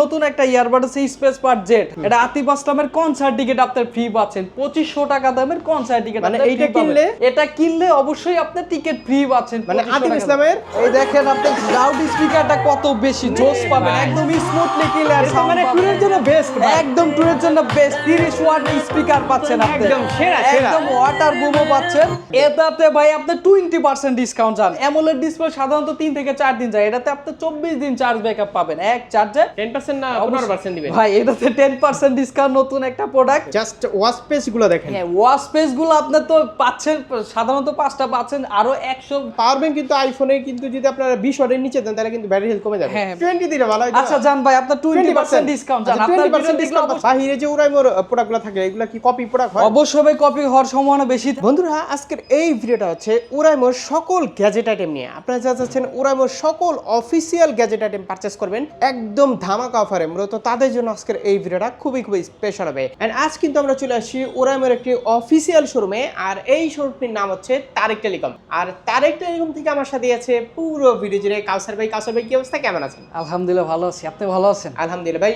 নতুন একটা ইয়ারবাড আছে স্পেস পার্ট জেট এটা আতিফ আসলামের কনসার্ট টিকেট আপনার ফ্রি পাচ্ছেন। পঁচিশশো টাকা দামের কনসার্ট টিকেট মানে এইটা কিনলে? এটা কিনলে অবশ্যই আপনি টিকেট ফ্রি পাচ্ছেন। মানে 2500 আতিফ ইসলামের? এই দেখেন আপনি লাউড স্পিকারটা কত বেশি জোস পাবেন। একদম স্মুথলি ক্লিয়ার এটা মানে ট্যুরের জন্য বেস্ট একদম ট্যুরের জন্য বেস্ট 30 ওয়াট স্পিকার পাচ্ছেন আপনি। একদম সেরা, সেরা। একদম ওয়াটার বুমও পাচ্ছেন। এটাতে ভাই আপনি 20% ডিসকাউন্ট পান অ্যামোলেড ডিসপ্লে সাধারণত 3 থেকে 4 দিন যায়। এটাতে আপনি 24 দিন চার্জ ব্যাকআপ পাবেন। এক চার্জে 10% না 15% দিবেন? ভাই এটাতে 10% ডিসকাউন্ট নতুন একটা প্রোডাক্ট জাস্ট ওয়াশ পেজগুলো দেখেন। হ্যাঁ ওয়াশ পেজগুলো আপনি তো পাচ্ছেন সাধারণত পাঁচটা পাচ্ছেন আরও 100 পাওয়ার ব্যাংক কিন্তু আইফোনে কিন্তু যদি আপনারা 20 ওয়াটের নিচে দেন তাহলে কিন্তু ব্যাটারি হেলথ কমে যাবে। হ্যাঁ। 20 দিলে ভালো আচ্ছা জান ভাই আপনার 20% ডিসকাউন্ট জান। আপনার ভিডিও দেখলে ডিসকাউন্ট অবশ্যই- বাহিরে যে উড়াইমোর প্রোডাক্টগুলো থাকে এগুলো কি কপি প্রোডাক্ট হয়? অবশ্যই কপি হওয়ার সম্ভাবনা বেশি। বন্ধুরা আজকের এই ভিডিওটা হচ্ছে উরাইমোর সকল গ্যাজেট আইটেম নিয়ে। আপনারা যা চাচ্ছেন উরাইমোর সকল অফিসিয়াল গ্যাজেট আইটেম পারচেস করবেন একদম ধামাকা অফারে মূলত তাদের জন্য আজকের এই ভিডিওটা খুবই খুবই স্পেশাল হবে। এন্ড আজ কিন্তু আমরা চলে আসছি উরাইমোর একটি অফিসিয়াল শোরুমে আর এই শোরুমটির নাম হচ্ছে তারেক টেলিকম। আর তারেক টেলিকম থেকে আমার সাথে আছে পুরো ভিডিও জুড়ে কাউসার ভাই। কাউসার ভাই কি অবস্থা? কেমন আছেন? আলহামদুলিল্লাহ ভালো আছি। আপনি ভালো আছেন? আলহামদুলিল্লাহ ভাই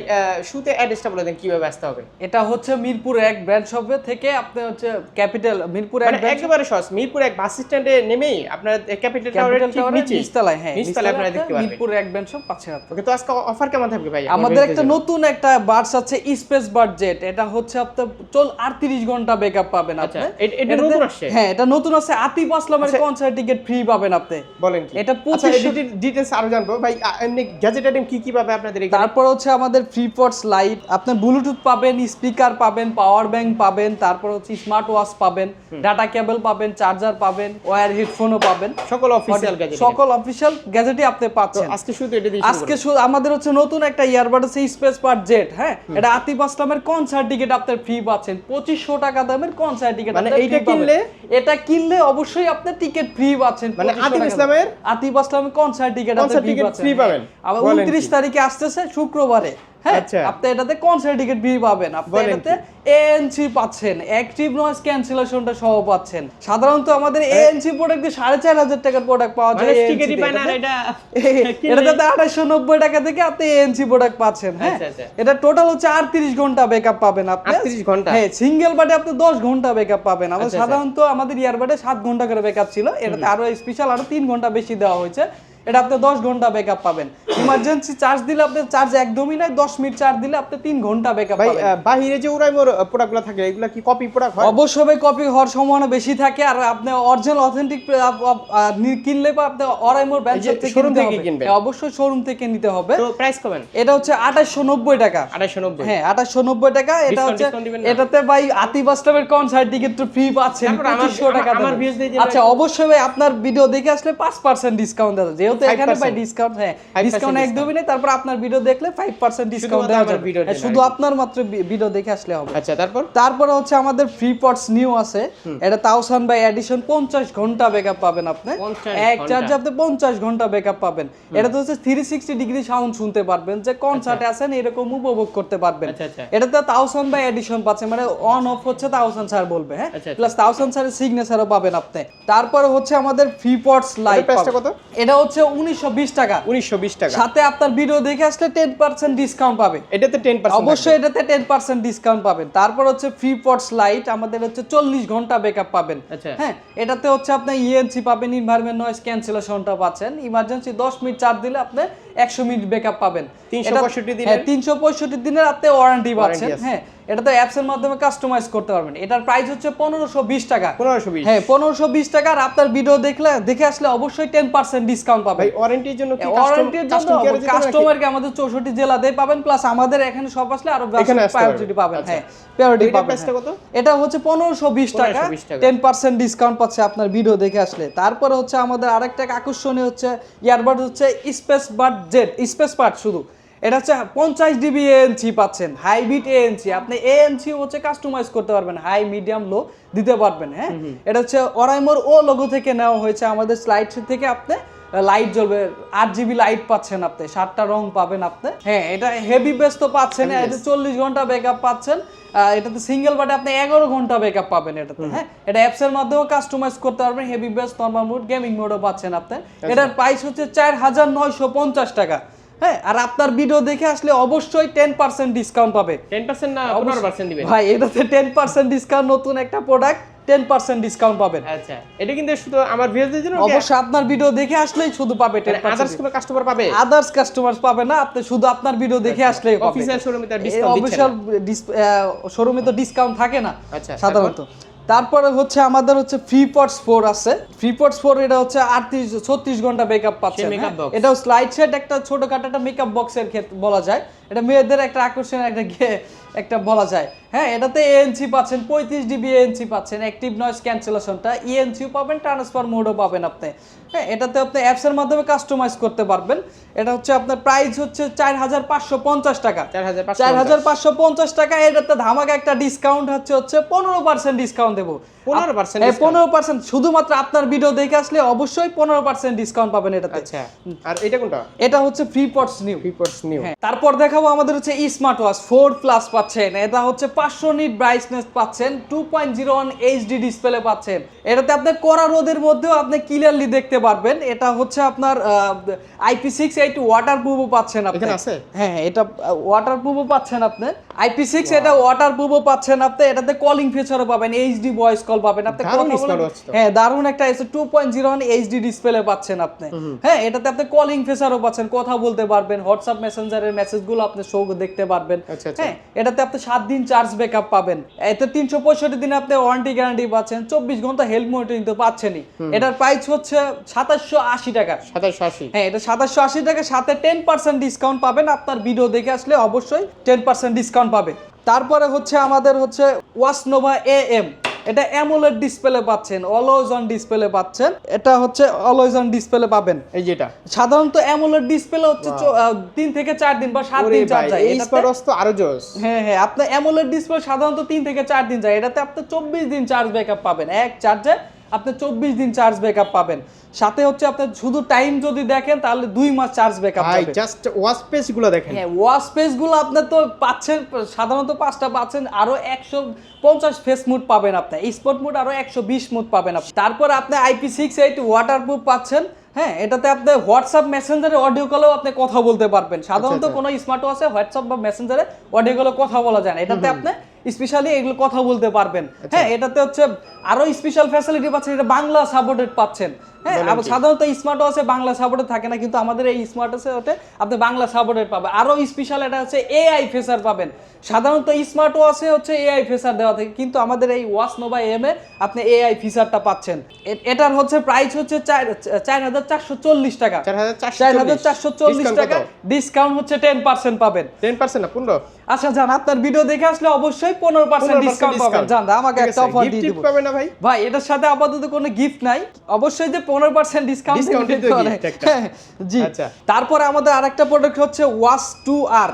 শুরুতে অ্যাড্রেসটা বলে দেন কীভাবে আসতে হবে এটা হচ্ছে মিরপুর এক ব্র্যান্ড শপে থেকে আপনি হচ্ছে ক্যাপিটাল মিরপুর এক মানে একেবারে সহজ মিরপুর এক বাস স্ট্যান্ডে নেমেই আপনার ক্যাপিটাল টাওয়ারের ঠিক নিচে। নিচতলায় হ্যাঁ নিচতলায় আপনারা দেখতে পারবেন। মিরপুর এক ব্র্যান্ড শপ আপনি ওকে তো আজকে অফার কেমন থাকবে ভাই? আমাদের একটা নতুন একটা বার্ডস আছে স্পেস বার্ড জেট এটা হচ্ছে আপনার চল 38 ঘণ্টা ব্যাকআপ পাবেন আচ্ছা, আপনি। এটা নতুন আসছে? হ্যাঁ এটা নতুন আছে আতিফ আসলামের। কনসার্ট টিকেট ফ্রি পাবেন আপনি। বলেন কি? এটা আচ্ছা 2500 ডিটেইলস আরও জানব। ভাই এমনি গ্যাজেট আইটেম কি কি পাবে আপনাদের এখানে? তারপর হচ্ছে আমাদের ফ্রি পটস লাইট আপনি ব্লুটুথ পাবেন স্পিকার পাবেন পাওয়ার ব্যাংক পাবেন তারপর হচ্ছে স্মার্ট ওয়াচ পাবেন ডাটা কেবল পাবেন চার্জার পাবেন ওয়্যার হেডফোনও পাবেন। সকল অফিসিয়াল গ্যাজেট সকল অফিসিয়াল গ্যাজেটই আপনি পাচ্ছেন। আজকে শুধু এটা দিয়ে আজকে শুধু আমাদের হচ্ছে নতুন একটা ইয়ারবাড আছে স্পেস পার্ট জেট হ্যাঁ এটা আতিফ আসলামের কনসার্ট টিকেট আপনার ফ্রি পাচ্ছেন পঁচিশশো টাকা দামের কনসার্ট টিকিট মানে এইটা কিনলে? এটা কিনলে অবশ্যই আপনার টিকিট ফ্রি পাচ্ছেন মানে আতিফ? দামের। আতিফ আসলামের কনসার্ট টিকিট Concert ফ্রি পাবেন? আবার উনত্রিশ তারিখে আসতেছে শুক্রবারে হ্যাঁ আচ্ছা। আপনি এটাতে কনসার্ট টিকেট ফ্রি পাবেন। আপনি এটাতে এএনসি পাচ্ছেন। অ্যাক্টিভ নয়েজ ক্যান্সেলেশনটা সহ পাচ্ছেন। সাধারণত আমাদের এএনসি প্রোডাক্ট সাড়ে চার হাজার টাকার প্রোডাক্ট পাওয়া মানে যায় টিকেটই পায় না এটা এটাতে আঠাশশো নব্বই টাকা থেকে আপনি এএনসি প্রোডাক্ট পাচ্ছেন হ্যাঁ? আচ্ছা, আচ্ছা। এটা টোটাল হচ্ছে আটত্রিশ ঘণ্টা ব্যাকআপ পাবেন আপনি। 38 ঘণ্টা? হ্যাঁ সিঙ্গেল বাটে আপনি দশ ঘণ্টা ব্যাকআপ পাবেন। আমাদের। সাধারণত আমাদের ইয়ারবাডে সাত ঘণ্টা করে ব্যাকআপ ছিল। এটাতে আরও স্পেশাল আরও তিন ঘণ্টা বেশি দেওয়া হয়েছে। এটা আপনি দশ ঘণ্টা ব্যাকআপ পাবেন। ইমার্জেন্সি চার্জ দিলে আপনি চার্জ একদমই নাই দশ মিনিট চার্জ দিলে আপনি তিন ঘণ্টা ব্যাকআপ পাবেন। বাহিরে যে উড়াইমোর প্রোডাক্টগুলো থাকে এগুলো কি কপি প্রোডাক্ট হয়? অবশ্যই কপি হওয়ার সম্ভাবনা বেশি থাকে। আর আপনি অরিজিনাল অথেন্টিক কিনলে বা আপনি অরাইমোর ব্যান্ড এই যে থেকে নিতে থেকে কিনবেন। হ্যাঁ, অবশ্যই শোরুম থেকে নিতে হবে। তো প্রাইস কমেন? এটা হচ্ছে আঠাশশো নব্বই টাকা। 2890 হ্যাঁ আঠাশশো নব্বই টাকা। এটা হচ্ছে? এটাতে ভাই আতিফ আসলামের কনসার্ট টিকিট তো ফ্রি পাচ্ছেন তারপর আমার- পঁচিশশো টাকা আচ্ছা অবশ্যই ভাই আপনার ভিডিও দেখে আসলে পাঁচ পার্সেন্ট ডিসকাউন্ট দেওয়া। যেহেতু এখানে ভাই ডিসকাউন্ট হ্যাঁ 5% ডিসকাউন্ট একদমই নেই তারপর আপনার ভিডিও দেখলে ফাইভ পার্সেন্ট ডিসকাউন্ট দেওয়া যাবে। video হ্যাঁ, শুধু। আপনার মাত্র ভিডিও দেখে আসলে হবে। আচ্ছা তারপর? তারপরে হচ্ছে আমাদের ফ্রি পটস নিউ আছে। এটা তাওসান বাই এডিশন পঞ্চাশ ঘণ্টা ব্যাকআপ পাবেন আপনি। এক। চার্জে আপনি পঞ্চাশ ঘণ্টা ব্যাকআপ পাবেন। এটা তো হচ্ছে থ্রি সিক্সটি ডিগ্রি সাউন্ড শুনতে পারবেন যে কনসার্টে আছেন এরকম উপভোগ করতে পারবেন। এটা তো তাওসান বাই এডিশন পাচ্ছে মানে অন অফ হচ্ছে তাওসান স্যার বলবে হ্যাঁ? আচ্ছা, আচ্ছা। প্লাস তাওসান স্যারের সিগনেচারও পাবেন আপনি। তারপরে হচ্ছে আমাদের ফ্রি পটস প্রাইসটা এটা হচ্ছে উনিশশো বিশ টাকা। 1920 টাকা। সাথে আপনার ভিডিও দেখে আসলে টেন পার্সেন্ট ডিসকাউন্ট পাবে এটাতে 10% অবশ্যই এটাতে টেন পার্সেন্ট ডিসকাউন্ট পাবেন। তারপর হচ্ছে ফ্রি পটস লাইট আমাদের হচ্ছে চল্লিশ ঘণ্টা ব্যাকআপ পাবেন। আচ্ছা। হ্যাঁ এটাতে হচ্ছে আপনি ইএনসি পাবেন ইনভারমেন্ট নয়েজ ক্যান্সেলেশনটা পাচ্ছেন। ইমার্জেন্সি দশ মিনিট চার্জ দিলে আপনি একশো মিনিট ব্যাকআপ পাবেন। 365 দিনের? হ্যাঁ তিনশো পঁয়ষট্টি দিনের আপনি ওয়ারেন্টি পাচ্ছেন। হ্যাঁ এটা তো অ্যাপস এর মাধ্যমে কাস্টমাইজ করতে পারবেন। এটার প্রাইস হচ্ছে পনেরোশো বিশ টাকা। 1520 হ্যাঁ পনেরোশো বিশ টাকা আর আপনার ভিডিও দেখলে দেখে আসলে অবশ্যই টেন পার্সেন্ট ডিসকাউন্ট পাবেন। ভাই ওয়ারেন্টির জন্য কি ওয়ারেন্টির জন্য হবে নাকি? কাস্টমারকে আমাদের চৌষট্টি জেলাতেই পাবেন প্লাস আমাদের এখানে সব আসলে আরও প্রায়োরিটি পাবেন। আচ্ছা। হ্যাঁ প্রায়োরিটি পাবেন price-টা হ্যাঁ। এটা হচ্ছে পনেরোশো বিশ টাকা। 1520 টাকা। টেন পার্সেন্ট ডিসকাউন্ট পাচ্ছে আপনার ভিডিও দেখে আসলে। তারপরে হচ্ছে আমাদের আরেকটা আকর্ষণীয় হচ্ছে ইয়ারবাড হচ্ছে space but Z space part শুধু। এটা হচ্ছে পঞ্চাশ ডিবি এএনসি পাচ্ছেন হাইব্রিড এএনসি আপনি এএনসি হচ্ছে কাস্টমাইজ করতে পারবেন হাই মিডিয়াম লো দিতে পারবেন হ্যাঁ? এটা হচ্ছে অরাইমোর ও লোগো থেকে নেওয়া হয়েছে আমাদের স্লাইড থেকে আপনি লাইট জ্বলবে আট জিবি লাইট পাচ্ছেন আপনি সাতটা রং পাবেন আপনি। হ্যাঁ এটা হেভি বেস তো পাচ্ছেন এটা চল্লিশ ঘণ্টা ব্যাকআপ পাচ্ছেন এটাতে সিঙ্গেল বাটে আপনি এগারো ঘণ্টা ব্যাকআপ পাবেন এটাতে হ্যাঁ? এটা অ্যাপস এর মাধ্যমেও কাস্টমাইজ করতে পারবেন heavy bass normal mode gaming মোডও পাচ্ছেন আপনি। এটার প্রাইস হচ্ছে চার হাজার নয়শো পঞ্চাশ টাকা। হ্যাঁ আর আপনার ভিডিও দেখে আসলে অবশ্যই টেন পার্সেন্ট ডিসকাউন্ট পাবে। টেন পার্সেন্ট না পনেরো পার্সেন্ট দিবেন। ভাই এটাতে টেন পার্সেন্ট ডিসকাউন্ট নতুন একটা প্রোডাক্ট টেন পার্সেন্ট ডিসকাউন্ট পাবেন। আচ্ছা এটা কিন্তু শুধু আমার ভিউয়ারদের জন্য অবশ্যই আপনার ভিডিও দেখে আসলেই শুধু পাবে টেন আদার্স কোনো কাস্টমার পাবে? আদার্স কাস্টমার পাবে না আপনি শুধু আপনার ভিডিও দেখে আসলেই পাবে অফিসিয়াল শোরুমে তার ডিসকাউন্ট দিচ্ছে অফিসিয়াল শোরুমে তো ডিসকাউন্ট থাকে না আচ্ছা, সাধারণত। তারপরে হচ্ছে আমাদের হচ্ছে ফ্রি পটস ফোর আছে। ফ্রি পটস ফোর এটা হচ্ছে আটত্রিশ ছত্রিশ ঘণ্টা মেকআপ পাচ্ছে এটা এটাও স্লাইড সেট একটা ছোটখাটো একটা মেকআপ বক্সের ক্ষেত্রে বলা যায়। এটা মেয়েদের একটা আকর্ষণের একটা একটা বলা যায়। হ্যাঁ এটাতে এএনসি পাচ্ছেন পঁয়ত্রিশ ডিবি এএনসি পাচ্ছেন অ্যাক্টিভ নয়েজ ক্যান্সেলেশনটা ইএনসিও পাবেন ট্রান্সফার মোডও পাবেন আপনি। হ্যাঁ এটাতে আপনি অ্যাপসের মাধ্যমে কাস্টমাইজ করতে পারবেন। এটা হচ্ছে আপনার প্রাইস হচ্ছে চার হাজার পাঁচশো পঞ্চাশ টাকা। চার হাজার পাঁচশো পঞ্চাশ। টাকা এটাতে ধামাকা একটা ডিসকাউন্ট হচ্ছে হচ্ছে পনেরো পার্সেন্ট ডিসকাউন্ট দেবো। 15% হ্যাঁ, পনেরো পার্সেন্ট শুধুমাত্র আপনার ভিডিও দেখে আসলে অবশ্যই পনেরো পার্সেন্ট ডিসকাউন্ট পাবেন এটাতে। আচ্ছা আর এটা কোনটা? এটা হচ্ছে Free Pods new reports new হ্যাঁ তারপর দেখাবো আমাদের হচ্ছে স্মার্ট ওয়াচ ফোর প্লাস পাচ্ছেন এটা হচ্ছে পাঁচশো নিট ব্রাইটনেস পাচ্ছেন two point zero one HD display পাচ্ছেন। এটাতে আপনি কড়া রোদের মধ্যেও আপনি ক্লিয়ারলি দেখতে পারবেন। এটা হচ্ছে আপনার আইপি সিক্স এইট ওয়াটার প্রুফও পাচ্ছেন আপনি। হ্যাঁ এটা ওয়াটার প্রুফও পাচ্ছেন আপনি। আইপি সিক্স এটা ওয়াটার প্রুফও পাচ্ছেন আপনি। এটাতে কলিং ফিচারও পাবেন এইচডি ভয়েস কল পাবেন। আপনি। হ্যাঁ দারুণ একটা two point zero one HD display পাচ্ছেন আপনি। হ্যাঁ এটাতে আপনি কলিং ফিচারও পাচ্ছেন কথা বলতে পারবেন। হোয়াটসঅ্যাপ মেসেঞ্জারের মেসেজগুলো আপনি শো দেখতে পারবেন। আচ্ছা, আচ্ছা। হ্যাঁ এটাতে আপনি সাত দিন চার্জ ব্যাকআপ পাবেন। এতে তিনশো পঁয়ষট্টি দিনে আপনি ওয়ারেন্টি গ্যারান্টি পাচ্ছেন চব্বিশ ঘণ্টা হেলথ মনিটরিং তো পাচ্ছেনই। এটার প্রাইস হচ্ছে সাতাশশো আশি টাকা। সাতাশশো আশি। হ্যাঁ এটা সাতাশশো আশি টাকা সাথে টেন পার্সেন্ট ডিসকাউন্ট পাবেন। আপনার ভিডিও দেখে আসলে অবশ্যই টেন পার্সেন্ট ডিসকাউন্ট পাবে। তারপরে হচ্ছে আমাদের হচ্ছে ওয়াসনোভা এ এম এটা অ্যামোলেড ডিসপ্লে পাচ্ছেন অলওয়েজ অন ডিসপ্লে পাচ্ছেন। এটা হচ্ছে অলওয়েজ অন ডিসপ্লে পাবেন। এই যেটা সাধারণত অ্যামোলেড ডিসপ্লে হচ্ছে তিন থেকে চার দিন বা সাত দিন চার্জ যায়। এটা তো আরও জোস। হ্যাঁ হ্যাঁ আপনার অ্যামোলেড ডিসপ্লে সাধারণত তিন থেকে চার দিন যায়। এটাতে আপনি চব্বিশ দিন চার্জ ব্যাকআপ পাবেন। এক চার্জে আপনি চব্বিশ দিন চার্জ ব্যাকআপ পাবেন। সাথে হচ্ছে আপনার শুধু টাইম যদি দেখেন তাহলে দুই মাস চার্জ ব্যাকআপ ভাই জাস্ট পেজগুলো দেখেন। হ্যাঁ ওয়াশগুলো আপনার তো পাচ্ছেন সাধারণত পাঁচটা পাচ্ছেন আরও একশো পঞ্চাশ ফেস মুড পাবেন আপনি। স্পট মুড আরও একশো বিশ মুড পাবেন আপনি। তারপর আপনি IP six eight water proof পাচ্ছেন। হ্যাঁ এটাতে আপনি হোয়াটসঅ্যাপ মেসেঞ্জারে অডিও কলেও আপনি কথা বলতে পারবেন। সাধারণত আচ্ছা। কোনো স্মার্ট ওয়াচে হোয়াটসঅ্যাপ বা মেসেঞ্জারে অডিও কলে কথা বলা যায় না। এটাতে আপনি স্পেশালি এগুলো কথা বলতে পারবেন। আচ্ছা। হ্যাঁ এটাতে হচ্ছে আরও স্পেশাল ফ্যাসিলিটি পাচ্ছেন এটা বাংলা সাপোর্টেড পাচ্ছেন। হ্যাঁ আবার সাধারণত স্মার্ট ওয়াচে বাংলা সাপোর্টেড থাকে না কিন্তু আমাদের এই স্মার্ট ওয়াচে আপনি বাংলা সাপোর্টেড পাবেন। আরও স্পেশাল এটা হচ্ছে এআই ফেসার পাবেন। সাধারণত স্মার্ট ওয়াচে হচ্ছে এআই ফেসার দেওয়া থাকে কিন্তু আমাদের এই ওয়াচ নোভা এম এ আপনি এআই ফিচারটা পাচ্ছেন। এটার হচ্ছে প্রাইস হচ্ছে চার হাজার চারশো চল্লিশ টাকা। চার হাজার চারশো চল্লিশ। টাকা ডিসকাউন্ট হচ্ছে টেন পার্সেন্ট পাবেন। টেন পার্সেন্ট না পনেরো? আচ্ছা জান আপনার ভিডিও দেখে আসলে অবশ্যই পনেরো পার্সেন্ট ডিসকাউন্ট পাবেন। জান আমাকে একটা অফার দিয়ে দিব। পাবে না ভাই? ভাই এটার সাথে আপাতত কোনো গিফট নাই। অবশ্যই যে পনেরো পার্সেন্ট ডিসকাউন্ট gift একটা। জি। আচ্ছা। তারপরে আমাদের আরেকটা প্রোডাক্ট হচ্ছে ওয়াশ টু আর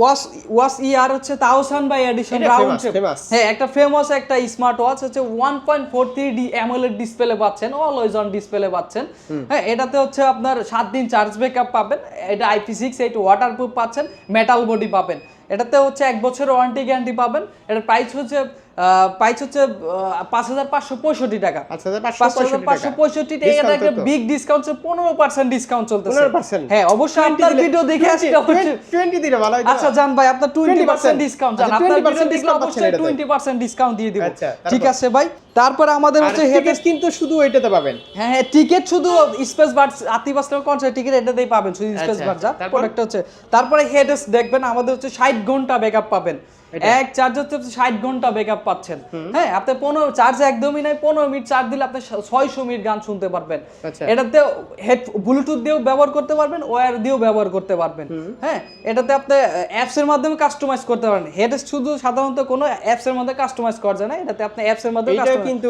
ওয়াশ ওয়াশ হচ্ছে তাওসান বাই এডিশন রাউন্ড। হ্যাঁ একটা ফেমাস একটা স্মার্ট ওয়াচ হচ্ছে one point four three D AMOLED display পাচ্ছেন অলওয়েজ অন ডিসপ্লে পাচ্ছেন। হ্যাঁ এটাতে হচ্ছে আপনার সাত দিন চার্জ ব্যাকআপ পাবেন। এটা IP six eight water proof পাচ্ছেন মেটাল বডি পাবেন। এটাতে হচ্ছে এক বছরের ওয়ারেন্টি গ্যারান্টি পাবেন। এটার প্রাইস হচ্ছে প্রাইস হচ্ছে পাঁচ হাজার পাঁচশো পঁয়ষট্টি টাকা। পাঁচ হাজার পাঁচশো পঁয়ষট্টি টাকা। একটা বিগ ডিসকাউন্ট পনেরো পার্সেন্ট ডিসকাউন্ট চলতেছে। হ্যাঁ অবশ্যই আপনার ভিডিও দেখে আসলে টোয়েন্টি দিলে ভালো আচ্ছা জান ভাই আপনার টোয়েন্টি পার্সেন্ট ডিসকাউন্ট জান। আপনার ভিডিও দেখলে অবশ্যই টোয়েন্টি পার্সেন্ট ডিসকাউন্ট দিয়ে দিব। আচ্ছা, ঠিক আছে ভাই তারপরে আমাদের হচ্ছে হেড টিকিট কিন্তু শুধু ওইটাতে পাবেন। হ্যাঁ হ্যাঁ টিকিট শুধু স্পেস বার্স কনসার্ট টিকিট এটাতেই পাবেন শুধু স্পেস আচ্ছা, বার্স যা প্রোডাক্ট হচ্ছে। তারপরে হেডেস দেখবেন আমাদের হচ্ছে ষাট ঘণ্টা ব্যাকআপ পাবেন? এক চার্জ হচ্ছে ষাট ঘণ্টা ব্যাকআপ পাচ্ছেন। হ্যাঁ আপনি পনেরো চার্জ একদমই নাই পনেরো মিনিট চার্জ দিলে আপনি ছয়শো মিনিট গান শুনতে পারবেন। আচ্ছা। এটাতে হেড ব্লুটুথ দিয়েও ব্যবহার করতে পারবেন ওয়্যার দিয়েও ব্যবহার করতে পারবেন। হ্যাঁ এটাতে আপনি অ্যাপস এর মাধ্যমে কাস্টমাইজ করতে পারেন। হেড শুধু সাধারণত কোনো অ্যাপস এর মধ্যে কাস্টমাইজ করা যায় না এটাতে আপনি অ্যাপস এর মাধ্যমে কিন্তু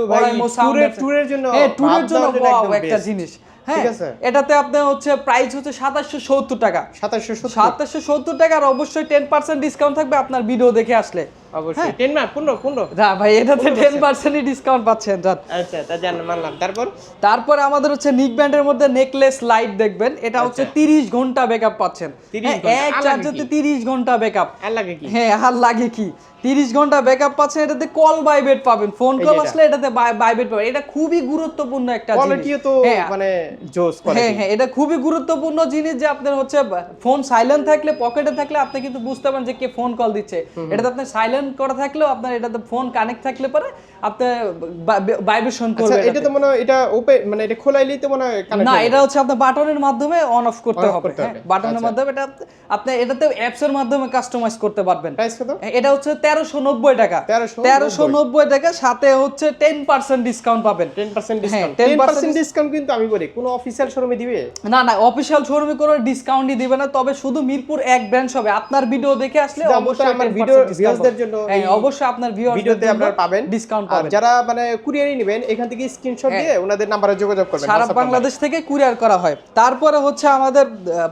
tour-এর জন্য হ্যাঁ ট্যুরের জন্য দেওয়ার জন্য একটা জিনিস। হ্যাঁ এটাতে আপনার হচ্ছে প্রাইস হচ্ছে সাতাশশো সত্তর টাকা। সাতাশশো সত্তর। সাতাশশো সত্তর টাকার অবশ্যই টেন পার্সেন্ট ডিসকাউন্ট থাকবে আপনার ভিডিও দেখে আসলে। অবশ্যই। টেন না পনেরো পনেরো। না ভাই এটাতে টেন পার্সেন্টই ডিসকাউন্ট পাচ্ছেন আচ্ছা তা জান মানলাম। তারপর? তারপরে আমাদের হচ্ছে নিক ব্যান্ডের মধ্যে নেকলেস লাইট দেখবেন এটা হচ্ছে তিরিশ ঘণ্টা ব্যাকআপ পাচ্ছেন। হ্যাঁ, ঘণ্টা? এক চার্জারতে তিরিশ ঘণ্টা ব্যাকআপ আর লাগে কি? হ্যাঁ আর লাগে কি? তিরিশ ঘণ্টা ব্যাকআপ পাচ্ছেন এটাতে কল বাইবেট পাবেন। ফোন কল আসলে এটাতে বাইবেট পাবেন। এটা খুবই গুরুত্বপূর্ণ একটা জিনিস। কোয়ালিটিও তো হ্যাঁ, মানে জোস হ্যাঁ কোয়ালিটি হ্যাঁ এটা খুবই গুরুত্বপূর্ণ জিনিস যে আপনার হচ্ছে ফোন সাইলেন্ট থাকলে পকেটে থাকলে আপনি কিন্তু বুঝতে পারেন যে কে ফোন কল দিচ্ছে। এটাতে আপনি সাইলেন্ট করা থাকলেও আপনার এটাতে ফোন কানেক্ট থাকলে পরে আপনি ভাইব্রেশন আচ্ছা করবে এটা তো মনে হয় এটা ওপেন মানে এটা খোলাইলেই তো মনে হয় না এটা হচ্ছে আপনার বাটনের মাধ্যমে অন অফ করতে হবে। বাটনের আচ্ছা। মাধ্যমে এটা আপনি এটাতে অ্যাপস এর মাধ্যমে কাস্টমাইজ করতে পারবেন। প্রাইস কত? এটা হচ্ছে তেরোশো নব্বই টাকা। তেরোশো নব্বই। টাকা সাথে হচ্ছে টেন পার্সেন্ট ডিসকাউন্ট পাবেন। টেন পার্সেন্ট হ্যাঁ, টেন পার্সেন্ট ডিসকাউন্ট কিন্তু আমি বলি কোনো অফিসিয়াল শোরুমে দিবে? না না অফিসিয়াল শোরুমে কোনো ডিসকাউন্টই দিবে না। তবে শুধু মিরপুর এক ব্র্যান্ড হবে আপনার ভিডিও দেখে আসলে অবশ্যই আমার ভিডিও জন্য হ্যাঁ অবশ্যই আপনার ভিডিওতে আপনারা পাবেন। ডিসকাউন্ট পাবেন। যারা মানে কুরিয়ারই নেবেন এখান থেকে স্ক্রিনশট দিয়ে ওনাদের নাম্বারে যোগাযোগ করবেন। সারা বাংলাদেশ থেকে কুরিয়ার করা হয়। তারপরে হচ্ছে আমাদের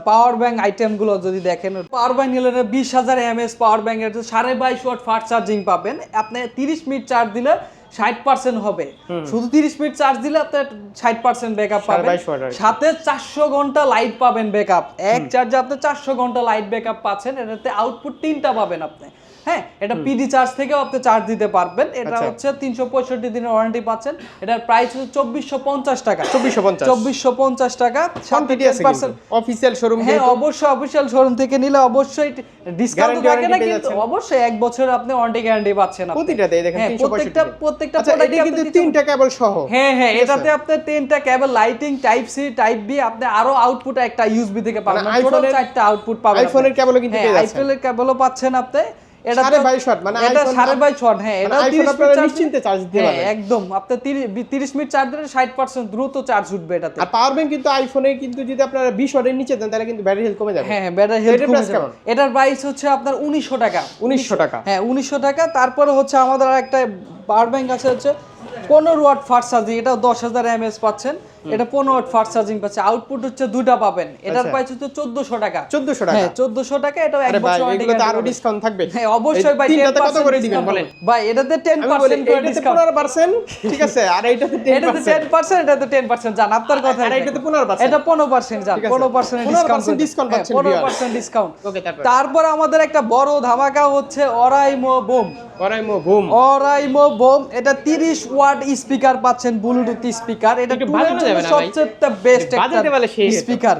পাওয়ার ব্যাংক আইটেমগুলো যদি দেখেন পাওয়ার ব্যাংক নিলে বিশ হাজার এমএস পাওয়ার ব্যাংকের সাড়ে বাইশ ওয়াট ফাস্ট চার্জিং পাবেন। আপনি তিরিশ মিনিট চার্জ দিলে ষাট পার্সেন্ট হবে। শুধু তিরিশ মিনিট চার্জ দিলে আপনার ষাট পার্সেন্ট ব্যাকআপ পাবেন। 22 watt আর কি। সাথে চারশো ঘণ্টা লাইট পাবেন ব্যাকআপ এক চার্জে আপনি চারশো ঘণ্টা লাইট ব্যাকআপ পাচ্ছেন। এটাতে আউটপুট তিনটা পাবেন আপনি। হ্যাঁ এটা পিডি চার্জ থেকেও আপনি চার্জ দিতে পারবেন। এটা আচ্ছা। হচ্ছে তিনশো পঁয়ষট্টি দিনের ওয়ারেন্টি পাচ্ছেন। এটার প্রাইস হচ্ছে চব্বিশশো পঞ্চাশ টাকা। চব্বিশশো পঞ্চাশ। চব্বিশশো পঞ্চাশ টাকা। অফিসিয়াল শোরুম হ্যাঁ অবশ্যই অফিসিয়াল শোরুম থেকে নিলে অবশ্যই ডিসকাউন্ট থাকে না কিন্তু অবশ্যই এক বছর আপনি ওয়ারেন্টি গ্যারান্টি পাচ্ছেন প্রতিটাতে দেখেন হ্যাঁ, 365 প্রত্যেকটা প্রত্যেকটা আচ্ছা কিন্তু তিনটা কেবল সহ। হ্যাঁ হ্যাঁ এটাতে আপনি তিনটা cable lightning type C type B আপনি আরও আউটপুট একটা ইউএসবি থেকে পাবেন। মানে টোটাল চারটা আউটপুট পাবেন iPhone-এর কিন্তু পেয়ে যাচ্ছেন। আইফোনের কেবলও পাচ্ছেন আপনি। এটা মানে এটা সাড়ে হ্যাঁ মানে এটা iPhone 30 আপনারা মিনিট নিশ্চিন্তে দিলে- দিতে হ্যাঁ, পারবেন। একদম আপনি 30 মিনিট চার্জ দিলে পার্সেন্ট দ্রুত চার্জ উঠবে এটাতে। আর পাওয়ার ব্যাংক কিন্তু আইফোনে কিন্তু যদি আপনারা ওয়াটের নিচে দেন তাহলে কিন্তু ব্যাটারি হেলথ কমে যাবে। হ্যাঁ ব্যাটারি হেলথ কমে যাবে। এটার প্রাইস হচ্ছে আপনার উনিশশো টাকা। উনিশশো টাকা। হ্যাঁ উনিশশো টাকা। তারপরে হচ্ছে আমাদের একটা পাওয়ার ব্যাংক আছে হচ্ছে পনেরো ওয়াট ফাস্ট চার্জিং এটা দশ হাজার এমএস পাচ্ছেন। এটা পনেরো ওয়াট ফাস্ট চার্জিং পাচ্ছে। আউটপুট হচ্ছে দুটা পাবেন। এটার আচ্ছা। প্রাইস হচ্ছে চোদ্দশো টাকা। চোদ্দশো টাকা। হ্যাঁ চোদ্দশো টাকা এটা এক বছর আরও ডিসকাউন্ট থাকবে। হ্যাঁ অবশ্যই ভাই কত করে দিবেন বলেন? ভাই এটাতে টেন পার্সেন্ট করে ডিসকাউন্ট পনেরো পার্সেন্ট ঠিক আছে আর এইটাতে টেন এটাতে টেন পার্সেন্ট এটাতে টেন পার্সেন্ট জান আপনার কথা আর এটাতে 15% এটা পনেরো পার্সেন্ট আছে। পনেরো পার্সেন্ট 15% ডিসকাউন্ট পাচ্ছেন পনেরো পার্সেন্ট ডিসকাউন্ট তারপর। আমাদের একটা বড় ধামাকা হচ্ছে অরাইমো বোম করাইমো বুম অরাইমো বোম এটা 30 ওয়াট স্পিকার পাচ্ছেন ব্লুটুথ স্পিকার এটা যাবে না ভাই? সবচেয়ে বেস্ট একটু বাজাতে পারলে সেই স্পিকার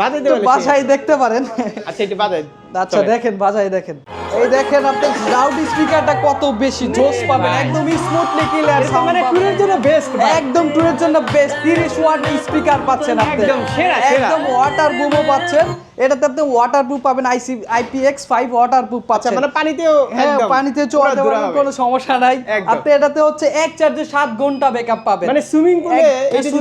বাজাতে পারলে বাসায় দেখতে পারেন। আচ্ছা এটা বাদে আচ্ছা দেখেন বাজায় দেখেন। এই দেখেন আপনি লাউড স্পিকারটা কত বেশি জোস পাবেন। একদম স্মুথলি ক্লিয়ার সাউন্ড মানে টুরের জন্য বেস্ট একদম টুরের জন্য বেস্ট 30 ওয়াট স্পিকার পাচ্ছেন আপনি। একদম সেরা, সেরা। একদম ওয়াটার প্রুফও পাচ্ছেন। এটাতে আপনি ওয়াটার প্রুফ পাবেন আইসি আইপিএক্স 5 ওয়াটার প্রুফ আচ্ছা পাচ্ছেন। মানে পানিতেও হ্যাঁ পানিতে পারবেন কোনো সমস্যা নাই। আপনি এটাতে হচ্ছে এক চার্জে 7 ঘণ্টা ব্যাকআপ পাবেন। মানে সুইমিং পুলে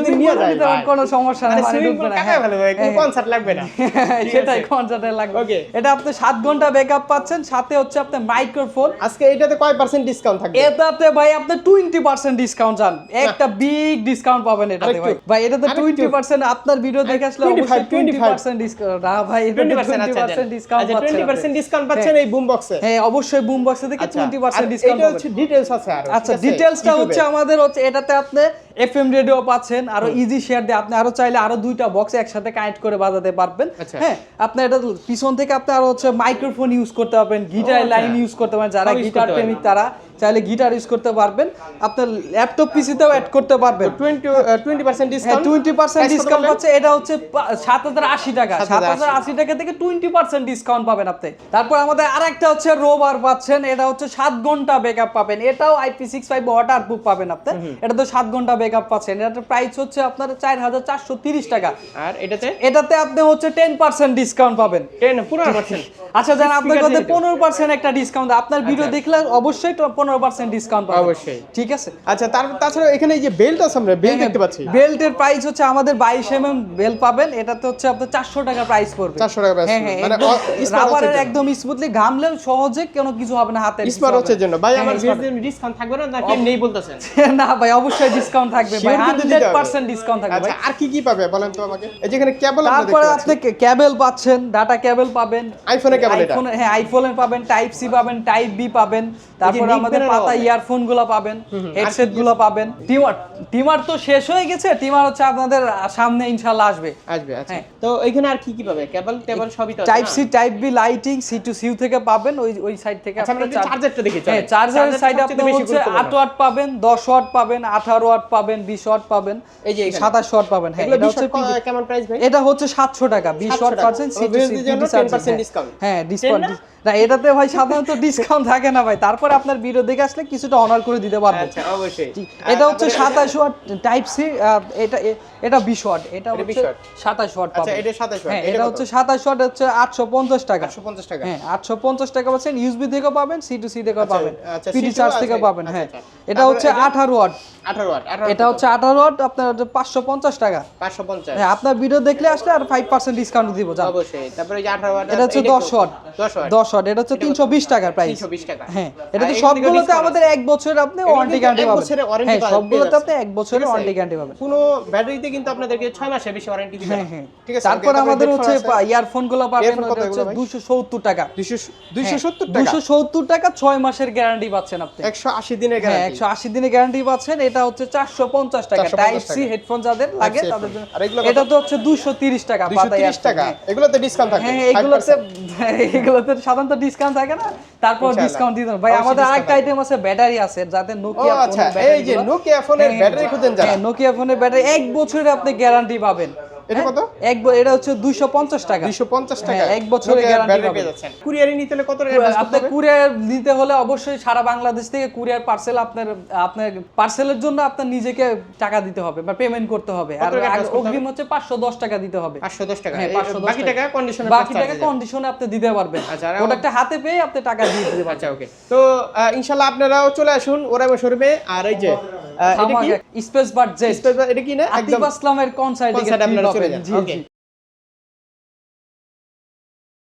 যদি নিয়ে যায় নিতে পারেন, ভাই। কোনো সমস্যা নাই সুইমিং পুল না, হ্যাঁ। ভালো ভাই কোনো হ্যাঁ। কনসার্ট লাগবে না। সেটাই কনসার্টে লাগবে। Okay. এটা আপনি 7 ঘণ্টা ব্যাকআপ পাচ্ছেন সাথে হচ্ছে আপনি মাইক্রোফোন আজকে এটাতে কয় পার্সেন্ট ডিসকাউন্ট থাকবে? এটাতে ভাই আপনি টোয়েন্টি পার্সেন্ট ডিসকাউন্ট চান। একটা বিগ ডিসকাউন্ট পাবেন এটাতে ভাই। ভাই এটাতে আরেকটু। টোয়েন্টি পার্সেন্ট আপনার ভিডিও দেখে আসলে অবশ্যই টোয়েন্টি 25 ডিসকাউন্ট না ভাই এটাতে 20% টোয়েন্টি আচ্ছা পার্সেন্ট ডিসকাউন্ট 20% ডিসকাউন্ট পাচ্ছেন এই বুম বক্সে হ্যাঁ অবশ্যই বুম বক্সে থেকে আচ্ছা এটা হচ্ছে ডিটেইলস আছে আর আচ্ছা হচ্ছে আমাদের হচ্ছে এটাতে আপনি এফএম রেডিও পাচ্ছেন আরও ইজি শেয়ার দিয়ে আপনি আরও চাইলে আরও দুইটা বক্স একসাথে কানেক্ট করে বাজাতে পারবেন আচ্ছা। হ্যাঁ আপনি এটা পিছন থেকে আপনি আরও হচ্ছে মাইক্রোফোন ইউজ করতে পারবেন গিটার। লাইন ইউজ করতে পারবেন যারা গিটার প্রেমিক তারা চাইলে গিটার ইউজ করতে পারবেন। আপনার ল্যাপটপ পিসিতেও অ্যাড করতে পারবেন। 20 20% ডিসকাউন্ট টোয়েন্টি পার্সেন্ট ডিসকাউন্ট? পাচ্ছে এটা হচ্ছে সাত হাজার আশি টাকা। সাত হাজার আশি। টাকা থেকে টোয়েন্টি পার্সেন্ট ডিসকাউন্ট পাবেন আপনি। তারপর আমাদের আরেকটা হচ্ছে রোবার পাচ্ছেন এটা হচ্ছে সাত ঘণ্টা ব্যাকআপ পাবেন। এটাও IP six five water proof পাবেন আপনি। এটা তো সাত ঘণ্টা ব্যাকআপ পাচ্ছেন। এটার প্রাইস হচ্ছে আপনার চার হাজার চারশো তিরিশ টাকা। আর এটাতে? এটাতে আপনি হচ্ছে টেন পার্সেন্ট ডিসকাউন্ট পাবেন। 10 পুরো পার্সেন্ট আচ্ছা জান আপনার পনেরো পার্সেন্ট একটা ডিসকাউন্ট আপনার ভিডিও আচ্ছা। দেখলে অবশ্যই পনেরো পনেরো পার্সেন্ট ডিসকাউন্ট পাবেন। অবশ্যই। ঠিক আছে? আচ্ছা তার তাছাড়া এখানে এই যে বেল্ট আছে আমরা বেল্ট দেখতে পাচ্ছি। বেল্টের প্রাইস হচ্ছে আমাদের বাইশ এম এম বেল্ট পাবেন এটাতে হচ্ছে আপনার চারশো টাকা প্রাইস পড়বে। 400 টাকা হ্যাঁ হ্যাঁ মানে একদম রাবারের একদম স্মুথলি ঘামলেও সহজে কোনো কিছু হবে না হাতে স্মার্ট হচ্ছে জন্য। ভাই আমার হ্যাঁ, ডিসকাউন্ট থাকবে না? নাকি নেই বলতেছেন? না ভাই অবশ্যই ডিসকাউন্ট থাকবে ভাই। Sure কিন্তু দিতে হান্ড্রেড হবে। পার্সেন্ট ডিসকাউন্ট থাকবে আচ্ছা ভাই। আর কি কি পাবে বলেন তো আমাকে? এই যেখানে কেবল তারপরে আপনি ক্যাবেল পাচ্ছেন ডাটা ক্যাবেল পাবেন। আইফোনে কেবল এটা। হ্যাঁ আইফোনে পাবেন টাইপ সি পাবেন টাইপ বি পাবেন। তারপরে আমাদের পাতা ইয়ারফোনগুলো পাবেন হেডসেটগুলো পাবেন। টিমার টিমার তো শেষ হয়ে গেছে টিমার হচ্ছে আপনাদের সামনে ইনশাল্লাহ আসবে। আসবে আচ্ছা। হ্যাঁ। তো এখানে আর কি কি পাবে? কেবল টেবল সবই তো type C type B lightning C to see you থেকে পাবেন ওই ওই সাইড থেকে আচ্ছা আমরা আপনারা চার- চার্জারটা দেখি হ্যাঁ চার্জারের সাইডে আপনি হচ্ছে আট ওয়াট পাবেন দশ ওয়াট পাবেন আঠারো ওয়াট পাবেন বিশ ওয়াট পাবেন এই যে এখানে। সাতাশ ওয়াট পাবেন। হ্যাঁ এটা হচ্ছে কেমন প্রাইস ভাই? এটা হচ্ছে সাতশো টাকা বিশ ওয়াট টাকা। পার্সেন্ট ও, বিরোধীদের 10% discount। হ্যাঁ 10 ডিসকাউন্ট না এটাতে ভাই সাধারণত ডিসকাউন্ট থাকে না ভাই। তারপরে আপনার ভিডিও দেখে আসলে কিছুটা অনার করে দিতে পারব। আচ্ছা অবশ্যই। এটা হচ্ছে 27 ওয়াট টাইপ সি এটা এটা 20 ওয়াট এটা হ্যাঁ, হচ্ছে 27 হ্যাঁ, ওয়াট হ্যাঁ। আচ্ছা এটা 27 ওয়াট এটা হচ্ছে 27 ওয়াট হচ্ছে 850 টাকা। 850 টাকা। হ্যাঁ 850 টাকা বলছেন ইউএসবি থেকে পাবেন সি টু সি থেকে পাবেন। আচ্ছা পিডি চার্জ থেকে পাবেন হ্যাঁ। এটা হচ্ছে 18 ওয়াট 18 ওয়াট এটা হচ্ছে 18 ওয়াট আপনার 550 টাকা। 550 হ্যাঁ আপনার ভিডিও দেখলে আসলে আর 5% ডিসকাউন্ট দিব অবশ্যই। তারপরে এই 18 ওয়াট এটা হচ্ছে 10 ওয়াট 10 ওয়াট 10 শর্ট এটা হচ্ছে 320 টাকার প্রাইস 320 টাকা। হ্যাঁ এটা তো সবগুলোতে আমাদের এক বছরের আপনি ওয়ারেন্টি গ্যারান্টি পাবেন এক বছরের ওয়ারেন্টি হ্যাঁ, পাবেন সবগুলোতে আপনি এক বছরের ওয়ারেন্টি গ্যারান্টি পাবেন। কোনো ব্যাটারিতে কিন্তু আপনাদেরকে 6 মাসের বেশি ওয়ারেন্টি দিবে হ্যাঁ হ্যাঁ। ঠিক আছে তারপর আমাদের হচ্ছে ইয়ারফোনগুলো পাবেন ওটা হচ্ছে 270 টাকা। 270 হ্যাঁ, টাকা? 270 টাকা 6 মাসের গ্যারান্টি পাচ্ছেন আপনি। 180 দিনের গ্যারান্টি হ্যাঁ 180 দিনের গ্যারান্টি পাচ্ছেন এটা হচ্ছে 450 টাকা। টাইপ সি হেডফোন যাদের লাগে তাদের জন্য। এটা তো হচ্ছে 230 টাকা 230 টাকা। এগুলোতে ডিসকাউন্ট থাকে হ্যাঁ এগুলোতে হ্যাঁ, এগুলোতে সাধারণত ডিসকাউন্ট থাকে না তারপর ডিসকাউন্ট দিতে। ভাই আমাদের আরেকটা আইটেম আছে ব্যাটারি আছে যাতে নোকিয়া ফোন এই যে নোকিয়া ফোনের ব্যাটারি খুঁজেন যারা। হ্যাঁ নোকিয়া ফোনের ব্যাটারি এক বছরের আপনি গ্যারান্টি পাবেন। এটা? কত? এক এটা হচ্ছে 250 টাকা। 250 টাকা হ্যাঁ, এক বছরের guarantee পাবেন। কুরিয়ারে নিতে হলে কত টাকা আপনি কুরিয়ার নিতে হলে অবশ্যই সারা বাংলাদেশ থেকে কুরিয়ার পার্সেল আপনার আপনার পার্সেলের জন্য আপনার নিজেকে টাকা দিতে হবে বা পেমেন্ট করতে হবে। আর কত টাকা আগে advance করতে অগ্রিম হচ্ছে 510 টাকা দিতে হবে। 510 টাকা। হ্যাঁ, 510 বাকি টাকা কন্ডিশনে বাকি টাকা কন্ডিশনে আপনি দিতে পারবেন। আচ্ছা, প্রোডাক্টটা হাতে পেয়ে আপনি টাকা দিয়ে দিতে পারবেন। আচ্ছা ওকে তো ইনশাআল্লাহ আপনারাও চলে আসুন ওরাইমো শোরুমে। আর এই যে এটা কি? স্পেস জেট Space bar, এটা কি না? একদম আসলামের কনসার্ট আপনারা 对的，OK。